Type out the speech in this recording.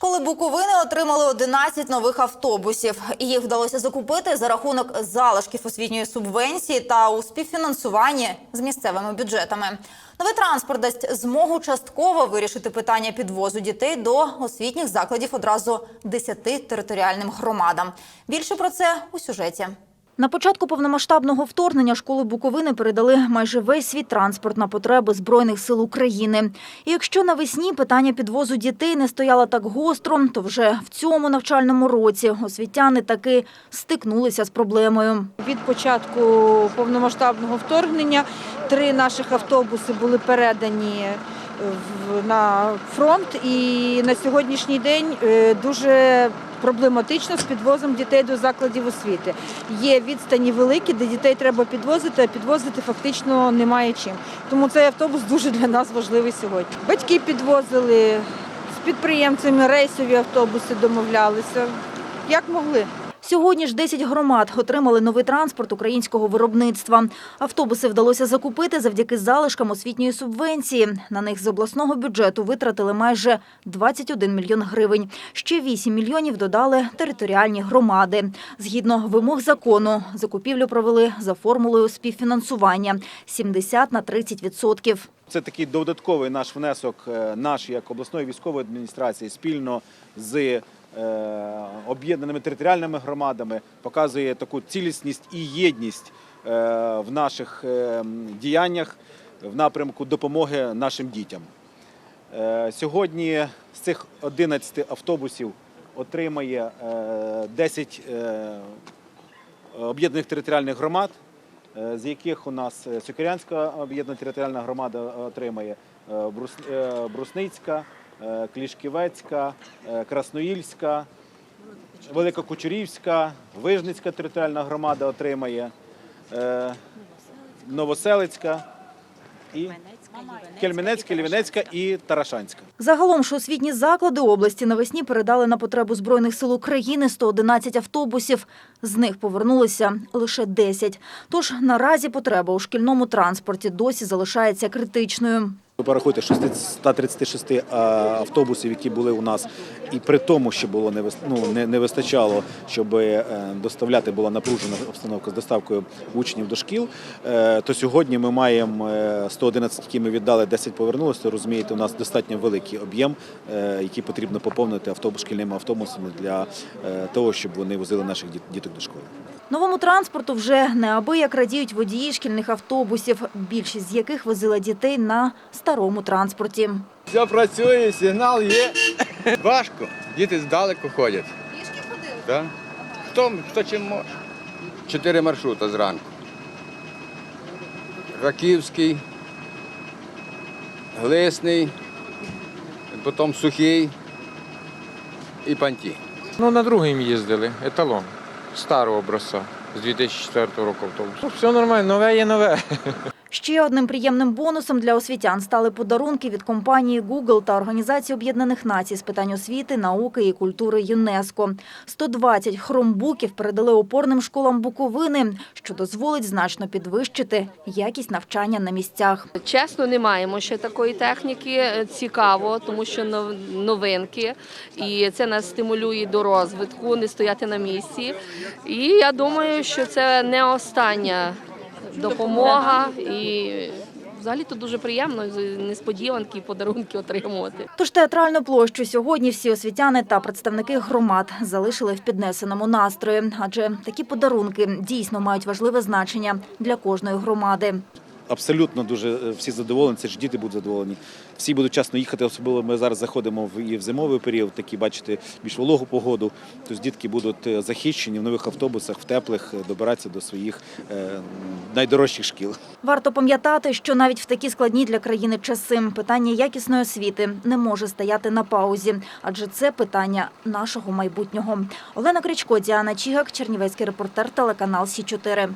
Школи Буковини отримали 11 нових автобусів. Їх вдалося закупити за рахунок залишків освітньої субвенції та у співфінансуванні з місцевими бюджетами. Новий транспорт дасть змогу частково вирішити питання підвозу дітей до освітніх закладів одразу 10 територіальним громадам. Більше про це у сюжеті. На початку повномасштабного вторгнення школи Буковини передали майже весь свій транспорт на потреби Збройних сил України. І якщо навесні питання підвозу дітей не стояло так гостро, то вже в цьому навчальному році освітяни таки стикнулися з проблемою. Від початку повномасштабного вторгнення три наших автобуси були передані на фронт, і на сьогоднішній день е, дуже проблематично з підвозом дітей до закладів освіти. Є відстані великі, де дітей треба підвозити, а підвозити фактично немає чим. Тому цей автобус дуже для нас важливий сьогодні. Батьки підвозили з підприємцями рейсові автобуси домовлялися. Як могли. Сьогодні ж 10 громад отримали новий транспорт українського виробництва. Автобуси вдалося закупити завдяки залишкам освітньої субвенції. На них з обласного бюджету витратили майже 21 мільйон гривень. Ще 8 мільйонів додали територіальні громади. Згідно вимог закону, закупівлю провели за формулою співфінансування 70 на 30 відсотків. Це такий додатковий наш внесок, е, наш як обласної військової адміністрації спільно з об'єднаними територіальними громадами показує таку цілісність і єдність е, в наших е, діяннях в напрямку допомоги нашим дітям. Е, Сьогодні з цих 11 автобусів отримає е, 10 е, об'єднаних територіальних громад, е, з яких у нас е, Сокирянська об'єднана територіальна громада отримає, е, Брус- е, Брусницька, е, Клішківецька, е, Красноїльська, Великокучурівська, Вижницька територіальна громада отримає, е, Новоселицька і Кельменецька, Лівенецька і Тарашанська. Загалом ж освітні заклади області навесні передали на потребу Збройних сил України 111 автобусів. З них повернулися лише 10. Тож наразі потреба у шкільному транспорті досі залишається критичною. Ви порахуйте, що з 136 е, автобусів, які були у нас, і при тому, що було не, ну, не, вистачало, щоб е, доставляти була напружена обстановка з доставкою учнів до шкіл, е, то сьогодні ми маємо е, 111, які ми віддали, 10 повернулося. Розумієте, у нас достатньо великий об'єм, який потрібно поповнити автобус шкільними автобусами для того, щоб вони возили наших діт- діток до школи. Новому транспорту вже неабияк радіють водії шкільних автобусів, більшість з яких возила дітей на старому транспорті. Все працює, сигнал є. Важко. Діти здалеку ходять. Пішки ходили? Так. Хто, хто чим може. Чотири маршрути зранку. Раківський, Глисний, потім сухий і панті. Ну, на другим їздили, еталон, старого образця, з 2004 року автобусу. Ну, все нормально, нове є нове. Ще одним приємним бонусом для освітян стали подарунки від компанії Google та Організації Об'єднаних Націй з питань освіти, науки і культури ЮНЕСКО. 120 хромбуків передали опорним школам Буковини, що дозволить значно підвищити якість навчання на місцях. Чесно, не маємо ще такої техніки. Цікаво, тому що нов- новинки, і це нас стимулює до розвитку, не стояти на місці. І я думаю, що це не остання допомога. І взагалі то дуже приємно з- несподіванки і подарунки отримувати. Тож театральну площу сьогодні всі освітяни та представники громад залишили в піднесеному настрої, адже такі подарунки дійсно мають важливе значення для кожної громади. Абсолютно дуже е, всі задоволені. Це ж діти будуть задоволені. Всі будуть вчасно їхати. Особливо ми зараз заходимо в і в зимовий період, такі бачите, більш вологу погоду. Тобто дітки будуть е, захищені в нових автобусах, в теплих, е, добиратися до своїх найдорожчих шкіл. Варто пам'ятати, що навіть в такі складні для країни часи питання якісної освіти не може стояти на паузі, адже це питання нашого майбутнього. Олена Кричко, Діана Чігак, Чернівецький репортер, телеканал Сі 4